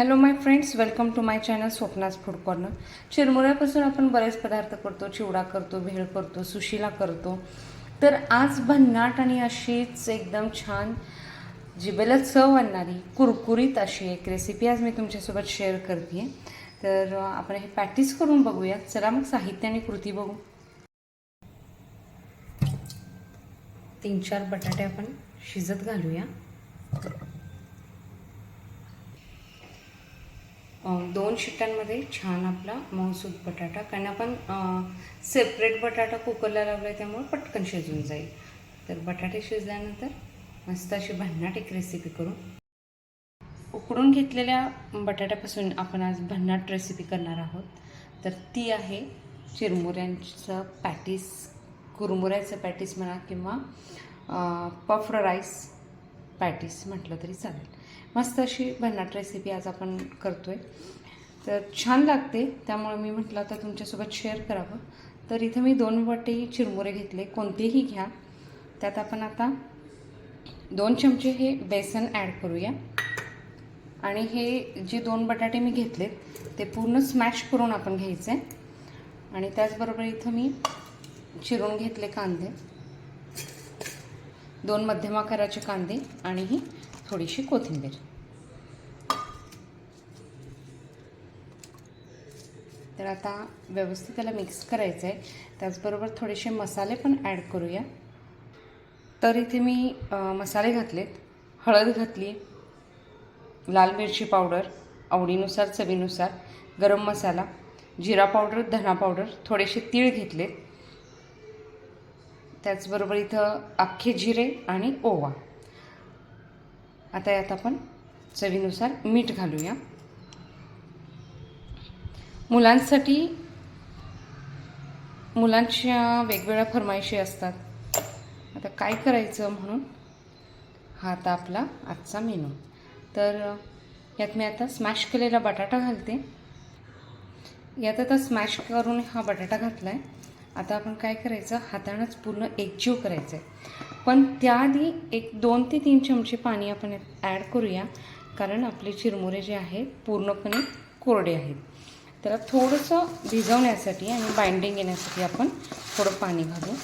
Hello my friends welcome to my channel Swapna's Food Corner चिरमुऱ्यापासून आपण बरेच पदार्थ करतो चिवडा करतो भेळ करतो सुशीला करतो. तर आज भन्नाट आणि अशीच एकदम छान जिबेला चव आणणारी कुरकुरीत अशी एक रेसिपी आज मी तुमच्यासोबत शेअर करते तर आपण हे प्रॅक्टिस करून बघूया चला मग साहित्य आणि कृती बघू. तीन चार बटाटे आपण शिजत घालूया. दोन शिट्ट्यांमध्ये छान आपला मऊसूद बटाटा. कारण आपण सेपरेट बटाटा कुकरला लावला आहे त्यामुळे पटकन शिजून जाईल. तर बटाटे शिजल्यानंतर मस्त अशी भन्नाट एक रेसिपी करू. उकडून घेतलेल्या बटाट्यापासून आपण आज भन्नाट रेसिपी करणार आहोत. तर ती आहे चिरमुऱ्यांचं पॅटीस कुरमुऱ्याचं पॅटीस म्हणा किंवा पफ राईस पॅटीस म्हटलं तरी चालेल. मस्त अशी भन्नाट रेसिपी आज आपण करतो आहे तर छान लागते. त्यामुळे मी म्हटलं आता तुमच्यासोबत शेअर करावं. तर इथं मी दोन वाटे चिरमुरे घेतले. कोणतेही घ्या. त्यात आपण आता दोन चमचे हे बेसन ॲड करूया. आणि हे जे दोन बटाटे मी घेतलेत ते पूर्ण स्मॅश करून आपण घ्यायचे. आणि त्याचबरोबर इथं मी चिरून घेतले कांदे. दोन मध्यम आकाराचे कांदे आणि ही थोडीशी कोथिंबीर. तर आता व्यवस्थित त्याला मिक्स करायचं आहे त्याचबरोबर थोडेसे मसाले पण ॲड करूया. तर इथे मी मसाले घातलेत. हळद घातली. लाल मिरची पावडर आवडीनुसार चवीनुसार. गरम मसाला जिरा पावडर धना पावडर थोडेसे तीळ घेतलेत. त्याचबरोबर इथं अख्खे जिरे आणि ओवा. आता यात आपण चवीनुसार मीठ घालूया. मुलांसाठी मुलांच्या वेगवेगळ्या फरमाईशी असतात. आता काय करायचं म्हणून? हा आता आपला आजचा मेनू. तर यात मी आता स्मॅश केलेला बटाटा घालते. यात आता स्मॅश करून हा बटाटा घातला आहे आता आपण काय करायचं? हातानंच पूर्ण एकजीव करायचं आहे पण त्याआधी एक दोन ते तीन चमचे पाणी आपण ॲड करूया. कारण आपले चिरमुरे जे आहेत पूर्णपणे कोरडे आहेत. त्याला थोडंसं भिजवण्यासाठी आणि बाइंडिंग येण्यासाठी आपण थोडं पाणी घालू.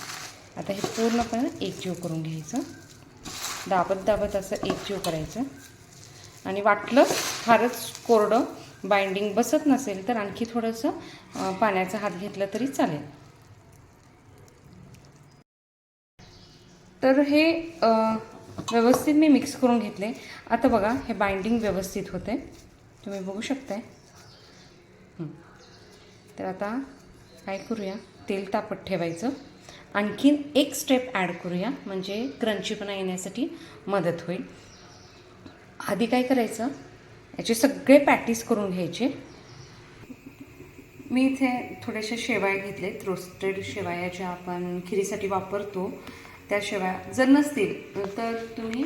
आता हे पूर्णपणे एकजीव करून घ्यायचं. दाबत दाबत असं एकजीव करायचं. आणि वाटलं फारच कोरडं बाइंडिंग बसत नसेल तर आणखी थोडंसं पाण्याचा हात घेतला तरी चालेल. तर हे व्यवस्थित मी मिक्स करून घेतले. आता बघा हे बाइंडिंग व्यवस्थित होते. तुम्ही बघू शकताय. तर आता काय करूया? तेल तापत ठेवायचं. आणखीन एक स्टेप ॲड करूया म्हणजे क्रंचीपणा येण्यासाठी मदत होईल. आधी काय करायचं? याचे सगळे पॅटीस करून घ्यायचे. मी इथे थोड्याशा शेवाया घेतलेत. रोस्टेड शेवाया ज्या आपण खिरीसाठी वापरतो त्याशिवाय जर नसतील तर तुम्ही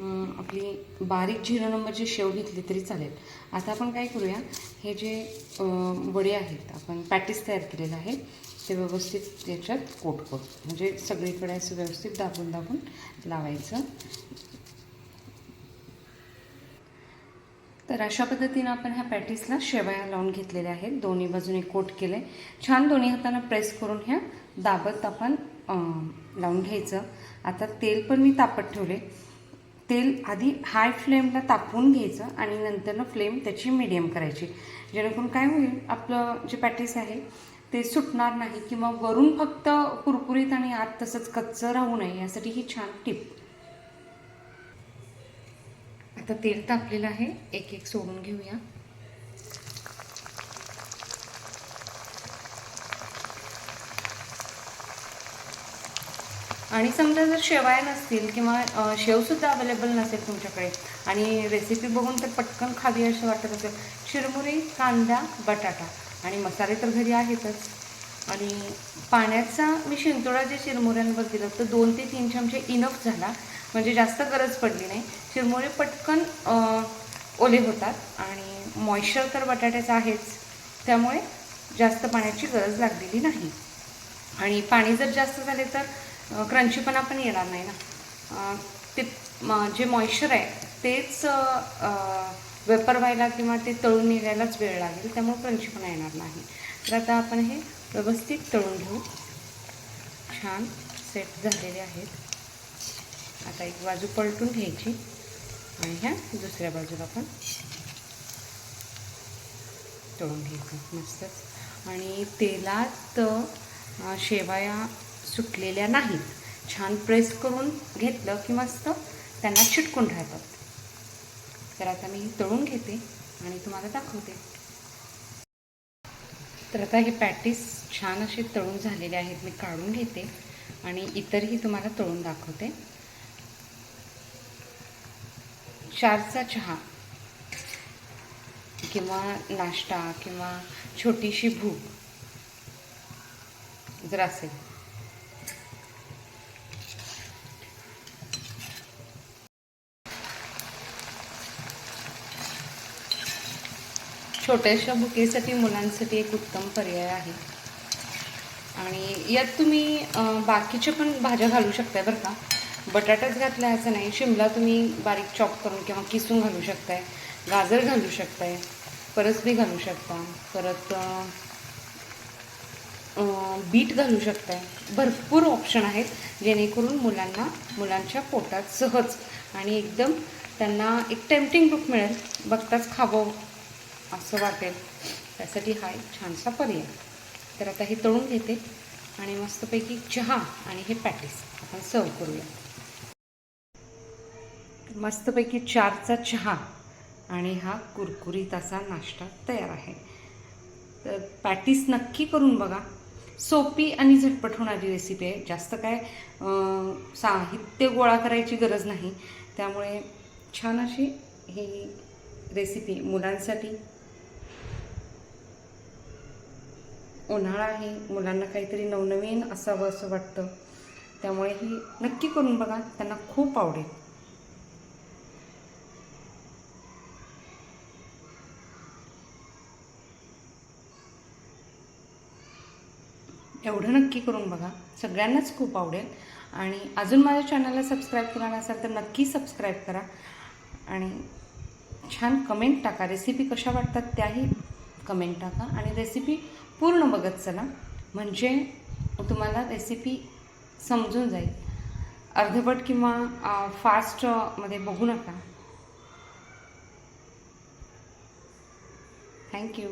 आपली बारीक झिरो नंबरची शेव घेतली तरी चालेल. आता आपण काय करूया हे जे वडे आहेत आपण पॅटीस तयार केलेलं आहे ते व्यवस्थित त्याच्यात कोट करू. म्हणजे सगळीकडे असं व्यवस्थित दाबून दाबून लावायचं. तर अशा पद्धतीनं आपण ह्या पॅटीसला शेवया लावून घेतलेल्या आहेत. दोन्ही बाजूने कोट केले छान दोन्ही हातानं प्रेस करून ह्या दाबत आपण लावून घ्यायचं. आता तेल पण मी तापत ठेवले तेल आधी हाय फ्लेमला तापवून घ्यायचं आणि नंतरनं फ्लेम त्याची मिडियम करायची. जेणेकरून काय होईल आपलं जे पॅटीस आहे ते सुटणार नाही किंवा वरून फक्त कुरकुरीत आणि आत तसंच कच्चं राहू नये यासाठी ही छान टिप आता तेल तापलेलं आहे. एक एक सोडून घेऊया. आणि समजा जर शेवाया नसतील किंवा शेवसुद्धा अवेलेबल नसेल तुमच्याकडे आणि रेसिपी बघून तर पटकन खावी असं वाटत असेल शिरमुरी कांदा बटाटा आणि मसाले तर घरी आहेतच. आणि पाण्याचा मी शिंतोडा जे चिरमुऱ्यांवर दिलं तर दोन ते तीन चमचे इनफ झाला. म्हणजे जास्त गरज पडली नाही. चिरमुरे पटकन ओले होतात आणि मॉइश्चर तर बटाट्याचं आहेच. त्यामुळे जास्त पाण्याची गरज लागलेली नाही. आणि पाणी जर जास्त झाले तर क्रंचीपणा पण येणार नाही ना. ते जे मॉइश्चर आहे तेच वेपर व्हायला किंवा ते तळून निघायलाच वेळ लागेल त्यामुळे क्रंचीपणा येणार नाही. तर आता आपण हे व्यवस्थित तळून घेऊ. छान सेट झालेले आहेत. आता एक बाजू पलटून घ्यायची. आणि ह्या दुसऱ्या बाजूला पण तळून घ्यायचं मस्तच. आणि तेलात शेवाया शेवया सुटलेल्या नाहीत. छान प्रेस करून घेतलं की मस्त त्यांना चिटकून राहतात तर आता मी तळून घेते आणि तुम्हाला दाखवते. तर आता हे पॅटीस छान असे तळून झालेले आहेत. मी काढून घेते आणि इतरही तुम्हाला तळून दाखवते. चारचा चहा. किंवा नाश्ता किंवा छोटीशी भूक जर असेल. छोट्याशा बुकेसाठी मुलांसाठी एक उत्तम पर्याय आहे. आणि यात तुम्ही बाकीच्या पण भाज्या घालू शकताय बरं का. बटाटाच घातला असं नाही शिमला तुम्ही बारीक चॉप करून किंवा किसून घालू शकताय गाजर घालू शकताय परसबी घालू शकता परत बीट घालू शकताय. भरपूर ऑप्शन आहेत जेणेकरून मुलांना मुलांच्या पोटात सहज आणि एकदम त्यांना एक टेम्पटिंग बुक मिळेल. बघताच खावं असं वाटेल. त्यासाठी हा एक छानसा पर्याय. तर आता हे तळून घेते आणि मस्तपैकी चहा आणि हे पॅटीस आपण सर्व करूया. मस्तपैकी चारचा चहा आणि हा कुरकुरीत असा नाश्ता तयार आहे. तर पॅटीस नक्की करून बघा. सोपी आणि झटपट होणारी रेसिपी आहे. जास्त काय साहित्य गोळा करायची गरज नाही. त्यामुळे छान अशी ही रेसिपी मुलांसाठी उन्हाळा आहे मुलांना काहीतरी नवनवीन असावं असं वाटतं. त्यामुळे ही नक्की करून बघा त्यांना खूप आवडेल. एवढं नक्की करून बघा सगळ्यांनाच खूप आवडेल. आणि अजून माझ्या चॅनलला सबस्क्राईब केला नसाल तर नक्की सबस्क्राईब करा. आणि छान कमेंट टाका रेसिपी कशा वाटतात त्याही कमेंट टाका. आणि रेसिपी पूर्ण बघत चला. म्हणजे तुम्हाला रेसिपी समजून जाईल. अर्धवट किंवा फास्टमध्ये बघू नका. थँक्यू